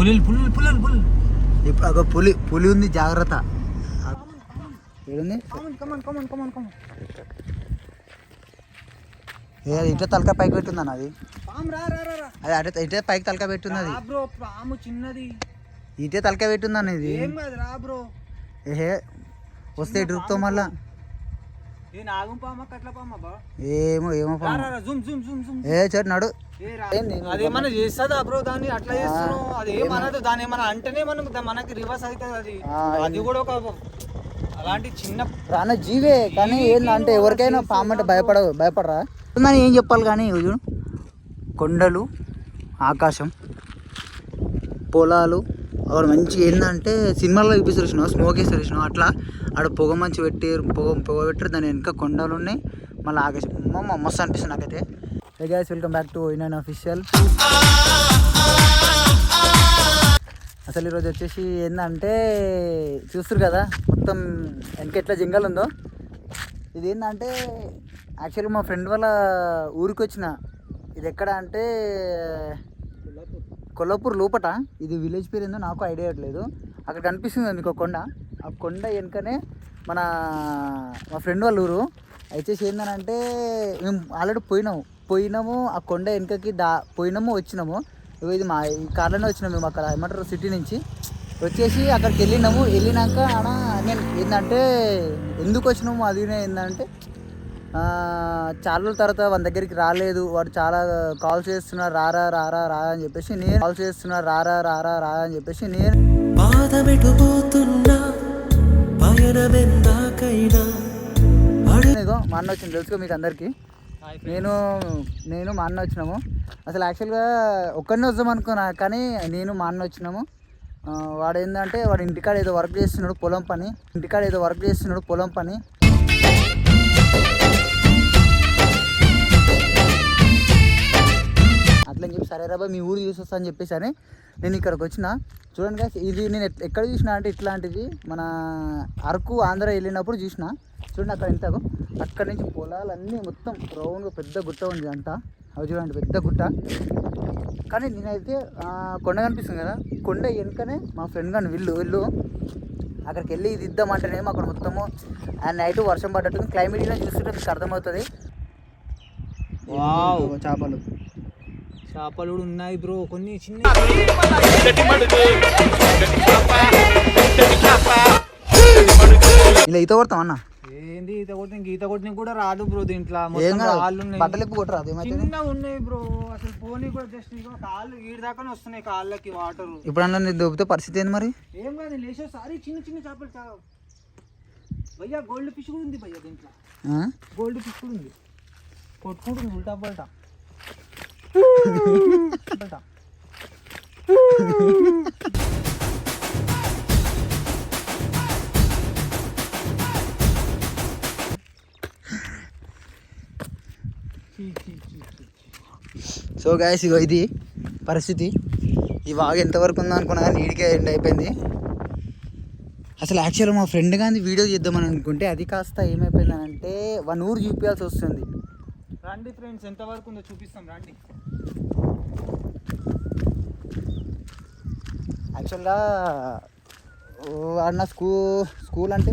పుల్లు ఇప్పుడు ఒక పులి పులి ఉంది జాగ్రత్త. ఏడుంది? Come on come on come on come on come on ఏ అది ఇటే తలకాయ పైకి పెట్టుందన్న అది? అది అటే ఇటే పైకి తలకాయ బ్రో పాము చిన్నది. ఇటే తలకాయ పెట్టుందన్న ఇది. ఏం కాదు రా బ్రో. ఏహే వస్తే ఇటుతో మళ్ళా. ఏమో ఏమో ఏ చెడు నడు. అదేమన్నా చేస్తుందా బ్రో దాన్ని? అట్లా చేస్తున్నావు? అది ఏమన్నది దాని ఏమన్నా అంటేనే మనం మనకి రివర్స్ అవుతుంది అది. అది కూడా ఒక అలాంటి చిన్న ప్రాణ జీవే కానీ ఏంటంటే ఎవరికైనా పాము అంటే భయపడవు భయపడరా? ఉందని ఏం చెప్పాలి కానీ చూడు. కొండలు ఆకాశం పొలాలు అక్కడ మంచి ఏంటంటే సినిమాల్లో చూపిస్తారు స్మోక్ వేస్తారు అట్లా ఆడ పొగ మంచి పెట్టి పొగ పొగ పెట్టారు దాని వెనక కొండలు ఉన్నాయి. మళ్ళీ ఆకాశం అమ్మమ్మ మస్తు అనిపిస్తుంది నాకైతే. Hey guys welcome back to in official అసలు ఈరోజు వచ్చేసి ఏంటంటే చూస్తారు కదా మొత్తం వెనక ఎట్లా జింగల్ ఉందో. ఇది ఏంటంటే యాక్చువల్గా మా ఫ్రెండ్ వాళ్ళ ఊరికి వచ్చిన. ఇది ఎక్కడ అంటే కొల్లాపూర్. లోపట. ఇది విలేజ్ పేరు ఏందో నాకు ఐడియా లేదు అక్కడ కనిపిస్తుంది మీకు కొండ. ఆ కొండ వెనుకనే మన మా ఫ్రెండ్ వాళ్ళ ఊరు. వచ్చేసి ఏంటంటే మేము ఆల్రెడీ పోయినాము. పోయినాము ఆ కొండ వెనుకకి దా పోయినాము వచ్చినాము. ఇది మా ఈ కార్లోనే వచ్చినాము మేము అక్కడ ఏమంటారు సిటీ నుంచి. వచ్చేసి అక్కడికి వెళ్ళినాము. వెళ్ళినాక ఆడ నేను ఏంటంటే ఎందుకు వచ్చినాము? అది ఏంటంటే చాలా రోజుల తర్వాత వాళ్ళ దగ్గరికి రాలేదు. వాడు చాలా కాల్ చేస్తున్నారు రారా రారా రా అని చెప్పేసి నేను కాల్ చేస్తున్నారు రారా రారా రా అని చెప్పేసి నేను పాదమెటుపోతున్నా మా అన్న వచ్చింది తెలుసుకో మీకు అందరికీ. నేను నేను మా అన్న వచ్చినాము. అసలు యాక్చువల్గా ఒక్కడినే వద్దాం అనుకున్నా కానీ నేను మా అన్న వచ్చినాము. వాడు ఏంటంటే వాడు ఇంటికాడ ఏదో వర్క్ చేస్తున్నాడు పొలం పని. ఇంటికాడ ఏదో వర్క్ చేస్తున్నాడు పొలం పని. అని చెప్పి సరే రాబాయ్ మీ ఊరు చూసి అని చెప్పేసి అని నేను ఇక్కడికి వచ్చిన. చూడండి guys, ఇది నేను ఎక్కడ చూసినా అంటే ఇట్లాంటిది. మన అరకు ఆంధ్ర వెళ్ళినప్పుడు చూసిన. చూడండి అక్కడ ఎంత అక్కడ నుంచి పొలాలన్నీ మొత్తం రౌండ్గా పెద్ద గుట్ట ఉంది అంతా. అవి చూడండి పెద్ద గుట్ట. కానీ నేనైతే కొండ కనిపిస్తుంది కదా. కొండ వెనుకనే మా ఫ్రెండ్ కానీ వీళ్ళు వీళ్ళు అక్కడికి వెళ్ళి ఇది ఇద్దామంటేనేమో అక్కడ మొత్తము ఆ నైట్ వర్షం పడ్డట్టు క్లైమేట్ చూస్తుంటే మీకు అర్థమవుతుంది. చేపలు. చేపలు కూడా ఉన్నాయి బ్రో. కొన్ని చిన్న ఇలా ఈత కొడతాం అన్న. ఏంది ఈత కొట్టిన గీత కొట్టిన కూడా రాదు బ్రో దీంట్లో. మొత్తం కాళ్ళు ఉన్నాయి. బట్టలు ఎక్కువ కొట్టరాదు చిన్నగా ఉన్నాయి బ్రో. అసలు పోనీ కూడా జస్ట్ ఇగో కాళ్ళు ఈడి దాకానే వస్తున్నాయి కాళ్ళకి వాటర్. ఇప్పుడు అన్న నేను దొబ్బితే పరిస్థితి ఏంది మరి? ఏం కాదు లేచేసారి చిన్న చిన్న చేపలు చా భయ్యా గోల్డ్ ఫిష్ కూడా ఉంది భయ్యా దీంట్లో? గోల్డ్ ఫిష్ కూడా ఉంది. కొట్టుకుంటుంది ఉల్టా పల్టా. సో గాయస్ ఇగో ఇది పరిస్థితి. ఈ వాగు ఎంతవరకు ఉందో అనుకున్నా కానీ నీడికే ఎండ్ అయిపోయింది. అసలు యాక్చువల్గా మా ఫ్రెండ్ కానీ వీడియో చేద్దామని అనుకుంటే అది కాస్త ఏమైపోయిందని అంటే వన్ ఊరు చూపించాల్సి వస్తుంది. రండి ఫ్రెండ్స్ ఎంతవరకు ఉందో చూపిస్తాం రండి. యాక్చువల్గా అన్న స్కూ స్కూల్ అంటే?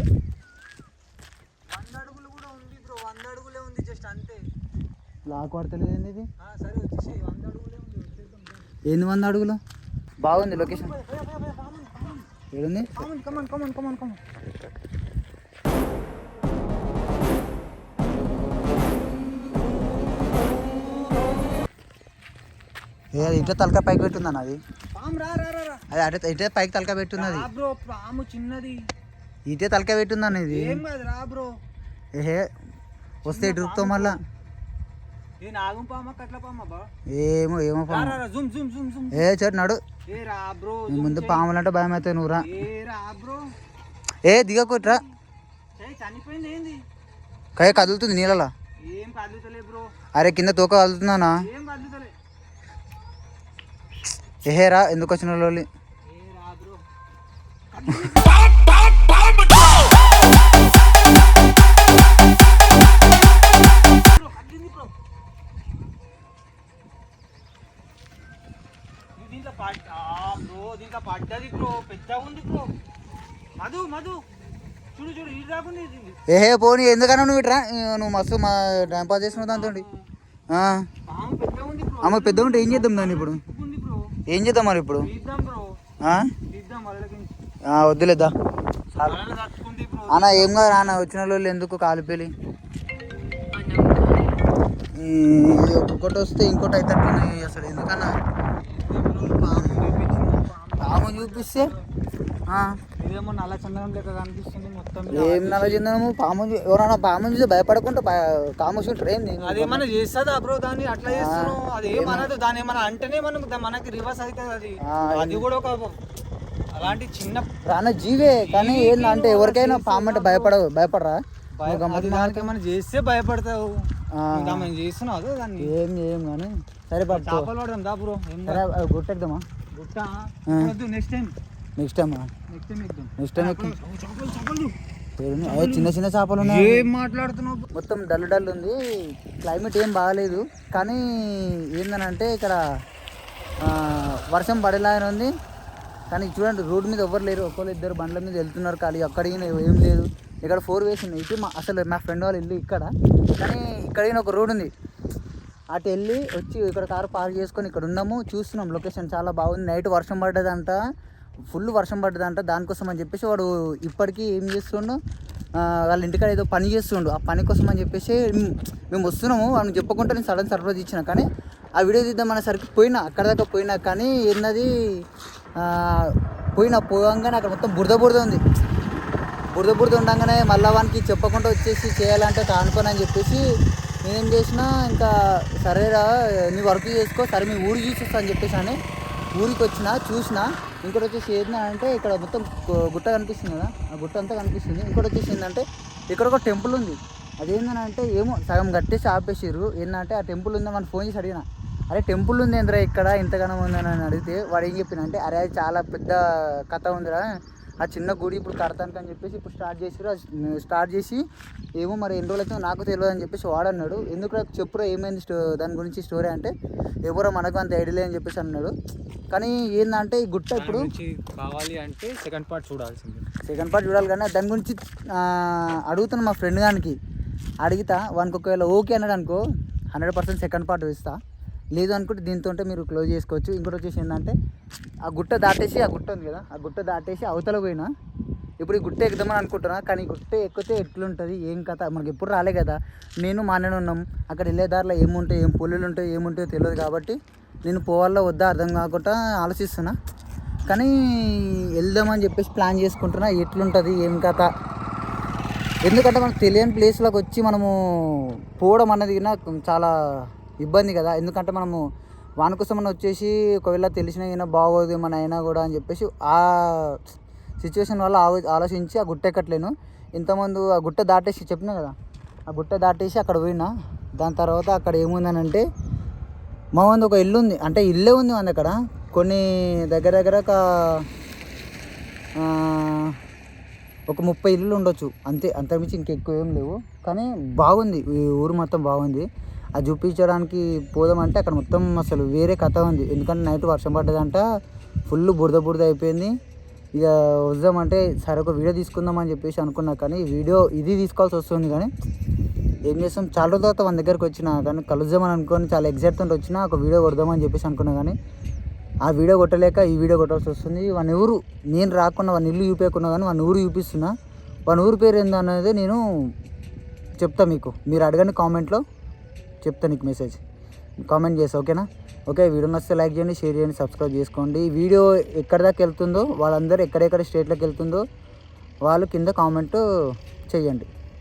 వంద అడుగులు కూడా ఉంది బ్రో వంద అడుగులే ఉంది జస్ట్ అంతే. లాక్ పడతలేదు ఏంది ఇది సరే వచ్చేసి వంద అడుగులే ఉంది వచ్చేద్దాం ఏంది వంద అడుగులు బాగుంది లొకేషన్ ఏడుంది? Come on come on come on come on ఏ ఇటే తలకాయ పైకి పెట్టుందన్న అది. అది అటే ఇటే పైకి తలకాయ పెట్టుంది రా బ్రో పాము చిన్నది. ఇటే తలకాయ పెట్టుందన్న ఇది. ఏం కాదు రా బ్రో. ఏహే వస్తే ఇటుతో మళ్ళా. ఏ నాగం పామా కట్ల పామా బా? ఏమో ఏమో పాము. రా రా జూమ్ జూమ్ జూమ్ జూమ్. ఏ చెడు నడు. ఏ రా బ్రో ముందు పాములు అంటే భయం అయితే నువ్వురా ఏ రా బ్రో. ఏ దిగకొట్రా. ఏ చనిపోయింది ఏంది? కై కదులుతుంది నీళ్ళలో. ఏం కదులుతలే బ్రో. అరే కింద తోక కదులుతుందానా ఏం ఏహేరా ఎందుకు వచ్చిన లోలి దీంట్లో పాట్ ఆ బ్రో దీంట్లో ఇంకా పడ్డది బ్రో పెద్దగా ఉంది బ్రో మధు మధు చూడు చూడు ఇది రాకుండా ఇది ఏహే పోనీ ఎందుకన్నా నువ్వు ఇట్రా నువ్వు మస్తు మా టైం పాస్ చేస్తున్నావు దాంతో అమ్మ పెద్ద ఉంటే ఏం చేద్దాం దాన్ని ఇప్పుడు? ఏం చేద్దాం మరి ఇప్పుడు? బ్రో. అన్న ఏం కాదు అన్న వచ్చిన వాళ్ళు ఎందుకు కాలిపోయి ఒక్కొక్కటి వస్తే ఇంకోటి అవుతుంది అసలు ఎందుకన్నా? పాము చూపిస్తే ఇదేమో నల్ల చందనం లెక్క కనిపిస్తుంది మొత్తం ఏం నలచిందము పాము ఎవరైనా పాము చూసి భయపడకుండా కామోషి ఉంటారు ఏంది? అదేమన్నా చేస్తుందా బ్రో దాన్ని? అట్లా చేస్తున్నావు అది ఏమనదు దాని ఏమన్నా అంటేనే మనకి రివర్స్ అవుతుంది అది. అది కూడా ఒక అలాంటి చిన్న ప్రాణ జీవే కానీ ఏంటంటే ఎవరికైనా పాము అంటే భయపడవు. భయపడరా? దానికి చేస్తే భయపడతావు. చేస్తున్నావు దాన్ని. ఏం చేయం కానీ. సరే పట్టు చేపలు పడదాం దా బ్రో. ఏం గుట్ట. Next time next time next time? అదే చిన్న చిన్న చేపలు ఉన్నాయి. ఏం మాట్లాడుతున్నావు? మొత్తం డల్ డల్ ఉంది. క్లైమేట్ ఏం బాగాలేదు. కానీ ఏందనంటే ఇక్కడ వర్షం పడేలాగానే ఉంది. కానీ చూడండి రోడ్డు మీద ఎవరు లేరు. ఒకళ్ళు ఇద్దరు బండ్ల మీద వెళ్తున్నారు ఖాళీ అక్కడ ఏం లేదు. ఇక్కడ ఫోర్ వేస్ ఉన్నాయి. ఇటు మా అసలు మా ఫ్రెండ్ వాళ్ళ ఇల్లు ఇక్కడ. కానీ ఇక్కడ ఒక రోడ్ ఉంది. అటు వెళ్ళి వచ్చి ఇక్కడ కారు పార్క్ చేసుకొని ఇక్కడ ఉన్నాము. చూస్తున్నాం. లొకేషన్ చాలా బాగుంది. నైట్ వర్షం పడ్డదంట. ఫుల్ వర్షం పడ్డదంట. దానికోసం అని చెప్పేసి వాడు ఇప్పటికీ ఏం చేస్తుండు? వాళ్ళ ఇంటికాడ ఏదో పని చేస్తుండు. ఆ పని కోసం అని చెప్పేసి మేము వస్తున్నాము. వాళ్ళని చెప్పకుండా నేను సడన్ సర్ప్రైజ్ ఇచ్చిన. కానీ ఆ వీడియో తీద్దాం అనేసరికి పోయినా అక్కడ దాకా పోయినా. కానీ ఏంటది పోయినా పోగానే అక్కడ మొత్తం బురద బురద ఉంది. బురద బురద ఉండగానే మళ్ళా వానికి చెప్పకుండా వచ్చేసి చేయాలంటే కానుకోని అని చెప్పేసి నేనేం చేసినా ఇంకా సరేరా నీ వర్క్ చేసుకో సరే మీ ఊరు చూసేస్తా అని చెప్పేసి అని ఊరికి వచ్చిన చూసిన ఇంకోటి వచ్చేసి ఏంటంటే ఇక్కడ మొత్తం గుట్ట కనిపిస్తుంది కదా ఆ గుట్ట అంతా కనిపిస్తుంది. ఇంకోటి వచ్చేసి ఏంటంటే ఇక్కడ ఒక టెంపుల్ ఉంది. అదేంటంటే ఏమో సగం కట్టేసి ఆపేసారు ఏంటంటే ఆ టెంపుల్ ఉందా మనం ఫోన్ చేసి అడిగిన. అరే టెంపుల్ ఉంది ఏంద్రా ఇక్కడ ఇంతగానం ఉందని అని అడిగితే వాడు ఏం చెప్పిన అంటే అరే అది చాలా పెద్ద కథ ఉందిరా. ఆ చిన్న గుడి ఇప్పుడు కడతానికి అని చెప్పేసి ఇప్పుడు స్టార్ట్ చేసారు స్టార్ట్ చేసి ఏమో మరి ఎన్ని రోజులు అయితే నాకు తెలియదు అని చెప్పేసి వాడన్నాడు ఎందుకు నాకు చెప్పురా ఏమైంది స్టో దాని గురించి స్టోరీ అంటే ఎవరో మనకు అంత ఐడియా అని చెప్పేసి అన్నాడు. కానీ ఏంటంటే ఈ గుట్ట ఇప్పుడు కావాలి అంటే సెకండ్ పార్ట్ చూడాల్సింది. సెకండ్ పార్ట్ చూడాలి కానీ దాని గురించి అడుగుతాను మా ఫ్రెండ్ గానికి అడిగితా వానికి ఒకవేళ ఓకే అన్నాడు అనుకో హండ్రెడ్ పర్సెంట్ సెకండ్ పార్ట్ ఇస్తా లేదు అనుకుంటే దీంతో ఉంటే మీరు క్లోజ్ చేసుకోవచ్చు. ఇంకోటి వచ్చేసి ఏంటంటే ఆ గుట్ట దాటేసి ఆ గుట్ట ఉంది కదా ఆ గుట్ట దాటేసి అవతల పోయినా ఇప్పుడు ఈ గుట్ట ఎక్కుదామని అనుకుంటున్నా కానీ ఈ గుట్ట ఎక్కితే ఎట్లుంటుంది? ఏం కథ? మనకి ఎప్పుడు రాలే కదా. నేను మా ఉన్నాం. అక్కడ వెళ్ళే దారిలో ఏముంటాయి ఏం పుల్లులు ఉంటాయి ఏముంటాయో తెలియదు కాబట్టి నేను పోవాలో వద్దా అర్థం కాకుండా ఆలోచిస్తున్నా. కానీ వెళ్దామని చెప్పేసి ప్లాన్ చేసుకుంటున్నా. ఎట్లుంటుంది? ఏం కథ? ఎందుకంటే మనకు తెలియని ప్లేస్లోకి వచ్చి మనము పోవడం అన్నది నాకు చాలా ఇబ్బంది కదా. ఎందుకంటే మనము వాని కోసం మనం వచ్చేసి ఒకవేళ తెలిసిన అయినా బాగోదు మన అయినా కూడా అని చెప్పేసి ఆ సిచ్యువేషన్ వల్ల ఆలో ఆలోచించి ఆ గుట్ట ఎక్కట్లేను. ఇంతమందు ఆ గుట్ట దాటేసి చెప్పినా కదా ఆ గుట్ట దాటేసి అక్కడ పోయినా దాని తర్వాత అక్కడ ఏముందని అంటే మా వంద ఒక ఇల్లు ఉంది. అంటే ఇల్లే ఉంది మన అక్కడ. కొన్ని దగ్గర దగ్గర ఒక ఒక ముప్పై ఇల్లులు ఉండొచ్చు. అంతే అంతకుమించి ఇంకెక్కువ ఏం లేవు. కానీ బాగుంది. ఈ ఊరు మొత్తం బాగుంది. అది చూపించడానికి పోదామంటే అక్కడ మొత్తం అసలు వేరే కథ ఉంది. ఎందుకంటే నైట్ వర్షం పడ్డదంట ఫుల్ బురద బురద అయిపోయింది. ఇక వద్దామంటే సరే ఒక వీడియో తీసుకుందాం అని చెప్పేసి అనుకున్నా కానీ వీడియో ఇది తీసుకోవాల్సి వస్తుంది కానీ ఏం చేస్తాం? చాలా రోజుల తర్వాత మన దగ్గరకు వచ్చిన కానీ కలుద్దామని అనుకొని చాలా ఎగ్జైట్ వచ్చినా వచ్చిన ఒక వీడియో కొడదామని చెప్పేసి అనుకున్నా కానీ ఆ వీడియో కొట్టలేక ఈ వీడియో కొట్టాల్సి వస్తుంది. వాని ఊరు నేను రాకుండా వాని ఇల్లు చూపించకున్నా కానీ వాని ఊరు చూపిస్తున్నా. వాని ఊరు పేరు ఏందనేది నేను చెప్తా మీకు. మీరు అడగండి కామెంట్లో చెప్తా నీకు మెసేజ్ కామెంట్ చేసి ఓకేనా? ఓకే వీడియో నచ్చితే లైక్ చేయండి షేర్ చేయండి సబ్స్క్రైబ్ చేసుకోండి. వీడియో ఎక్కడి దాకా వెళ్తుందో వాళ్ళందరూ ఎక్కడెక్కడ స్టేట్లోకి వెళ్తుందో వాళ్ళు కింద కామెంట్ చేయండి.